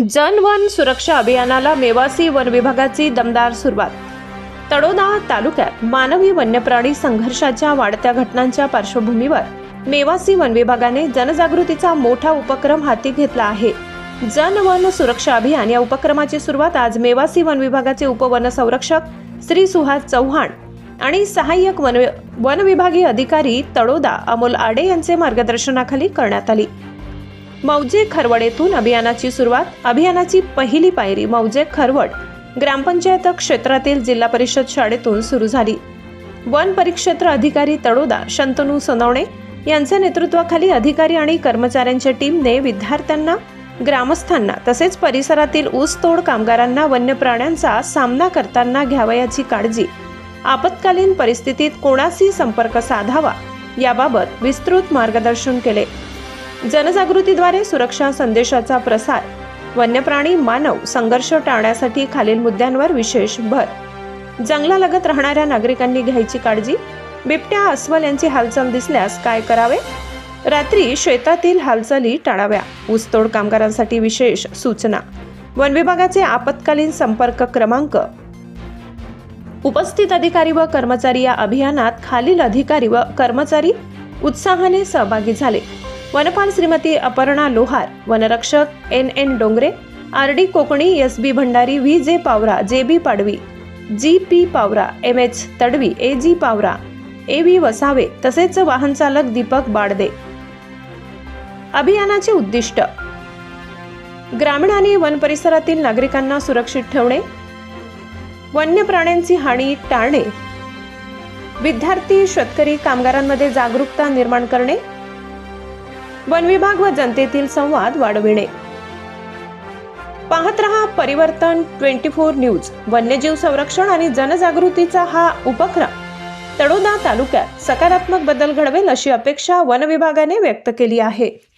जन वन सुरक्षा अभियानाला मेवासी वन विभागाची दमदार सुरुवात. तडोदा तालुक्यात मानवी वन्यप्राणी संघर्षाच्या वाढत्या घटनांच्या पार्श्वभूमीवर मेवासी वन विभागाने जनजागृतीचा मोठा उपक्रम हाती घेतला आहे. जन वन सुरक्षा अभियान या उपक्रमाची सुरुवात आज मेवासी वन विभागाचे उपवन संरक्षक श्री सुहास चव्हाण आणि सहाय्यक वन वन विभागीय अधिकारी तडोदा अमोल आडे यांचे मार्गदर्शनाखाली करण्यात आली. मौजे खरवड येथून अभियानाची सुरुवात अभियानाची पहिली पायरी मौजे खरवड ग्रामपंचायत क्षेत्रातील जिल्हा परिषद शाळेतून सुरू झाली. वन परिक्षेत्र अधिकारी तडोदा शंतनू सोनवणे यांच्या नेतृत्वाखाली अधिकारी आणि कर्मचाऱ्यांच्या टीमने विद्यार्थ्यांना ग्रामस्थांना तसेच परिसरातील ऊसतोड कामगारांना वन्य प्राण्यांचा सामना करताना घ्यावयाची काळजी आपत्कालीन परिस्थितीत कोणाशी संपर्क साधावा याबाबत विस्तृत मार्गदर्शन केले. जनजागृतीद्वारे सुरक्षा संदेशाचा प्रसार वन्यप्राणी मानव संघर्ष टाळण्यासाठी खालील मुद्द्यांवर विशेष भर. जंगलालगत राहणाऱ्या नागरिकांनी घ्यायची काळजी. बिबट्या अस्वल यांची हालचाल दिसल्यास काय करावे? रात्री शेतातील हालचाली टाळाव्या. ऊसतोड कामगारांसाठी विशेष सूचना. वन विभागाचे आपत्कालीन संपर्क क्रमांक. उपस्थित अधिकारी व कर्मचारी या अभियानात खालील अधिकारी व कर्मचारी उत्साहाने सहभागी झाले. वनपाल श्रीमती अपर्णा लोहार वनरक्षक N N Dongre R D Kokani S B Bhandari V J Pawra J B Padvi G P Pawra M H Tadvi A G Pawra A V Vasave तसेच वाहन चालक दीपक बाडदे. अभियानाचे उद्दिष्ट. ग्रामीण आणि वन परिसरातील नागरिकांना सुरक्षित ठेवणे. वन्य प्राण्यांची हानी टाळणे. विद्यार्थी शेतकरी कामगारांमध्ये जागरूकता निर्माण करणे. वन विभाग व जनतेतील संवाद वाढविणे. पाहत रहा परिवर्तन ट्वेंटी फोर न्यूज. वन्यजीव संरक्षण आणि जनजागृतीचा हा उपक्रम. तडोदा तालुक्यात सकारात्मक बदल घडवेल अशी अपेक्षा वन विभागाने व्यक्त केली आहे.